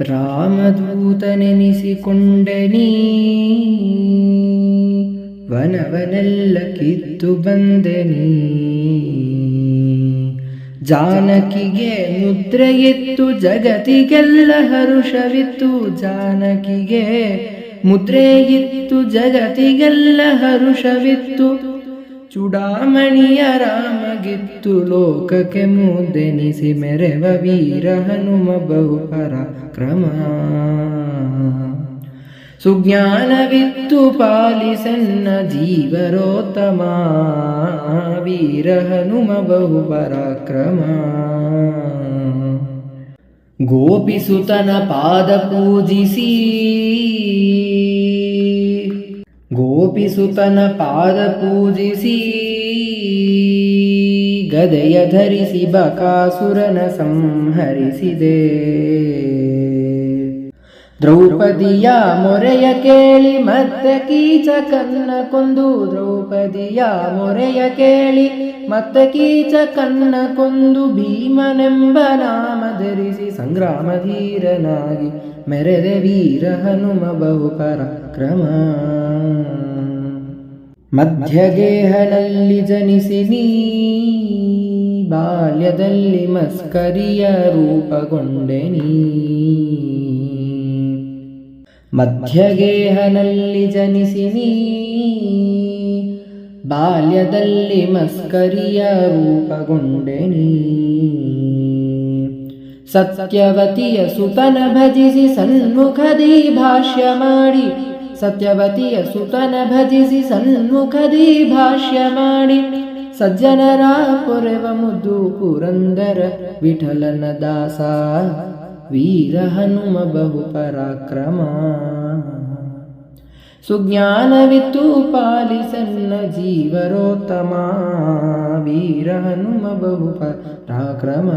ರಾಮದೂತನೆನಿಸಿಕೊಂಡೆ ನೀ ವನವನೆಲ್ಲ ಕಿತ್ತು ಬಂದೆ ನೀ ಜಾನಕಿಗೆ ಮುದ್ರೆಯಿತ್ತು ಜಗತಿಗೆಲ್ಲ ಹರುಷವಿತ್ತು. ಜಾನಕಿಗೆ ಮುದ್ರೆಯಿತ್ತು ಜಗತಿಗೆಲ್ಲ ಹರುಷವಿತ್ತು. ಚೂಡಾಮಣಿಯ ರಾಮಗಿತ್ತು ಲೋಕಕ್ಕೆ ಮುದ್ದೆನಿಸಿ ಮೆರೆವ ವೀರ ಹನುಮ ಬಹು ಪರಾಕ್ರಮ ಸುಜ್ಞಾನವಿತ್ತು ಪಾಲಿಸನ್ನ ಜೀವರೋತ್ತಮ ವೀರ ಹನುಮ ಬಹು ಪರಾಕ್ರಮ ಗೋಪಿಸುತನ ಪಾದ ಪೂಜಿಸಿ ಗೋಪಿಸುತನ ಪಾದ ಪೂಜಿಸಿ, ಗದೆಯ ಧರಿಸಿ ಬಕಾಸುರನ ಸಂಹರಿಸಿದೆ. ದ್ರೌಪದಿಯ ಮೊರೆಯ ಕೇಳಿ ಮತ್ತೆ ಕೀಚಕನ್ನ ಕೊಂದು, ದ್ರೌಪದಿಯ ಮೊರೆಯ ಕೇಳಿ ಮತ್ತೆ ಕೀಚಕನ್ನ ಕೊಂದು, ಭೀಮನೆಂಬ ನಾಮ ಧರಿಸಿ ಸಂಗ್ರಾಮ ಧೀರನಾಗಿ, ಮೆರೆದೆ ವೀರ ಹನುಮ ಬಹು ಪರಾಕ್ರಮ ಮಧ್ಯಗೇಹನಲ್ಲಿ ಜನಿಸಿ ನೀ ಬಾಲ್ಯದಲ್ಲಿ ಮಸ್ಕರಿಯ ರೂಪಗೊಂಡೆ ನೀ ಮಧ್ಯಗೇಹನಲ್ಲಿ ಜನಿಸಿ ನೀ ಬಾಲ್ಯದಲ್ಲಿ ಮಸ್ಕರಿಯ ರೂಪಗೊಂಡೆ ನೀ ಸತ್ಯವತಿಯ ಸುತನ ಭಜಿಸಿ ಸನ್ಮುಖದಿ ಭಾಷ್ಯ ಮಾಡಿ ಸತ್ಯವತಿಯ ಸುತನ ಭಜಿಸಿ ಸನ್ಮುಖದಿ ಭಾಷ್ಯ ಮಾಡಿ ಸಜ್ಜನರ ಪೊರೆವ ಮುದ್ದು ಪುರಂದರ ವಿಠಲನ ದಾಸ ವೀರ ಹನುಮ ಬಹು ಪರಾಕ್ರಮ ಸುಜ್ಞಾನವಿತ್ತು ಪಾಲಿಸನ್ನ ಜೀವರೋತ್ತಮ ವೀರ ಹನುಮ ಬಹು ಪರಾಕ್ರಮ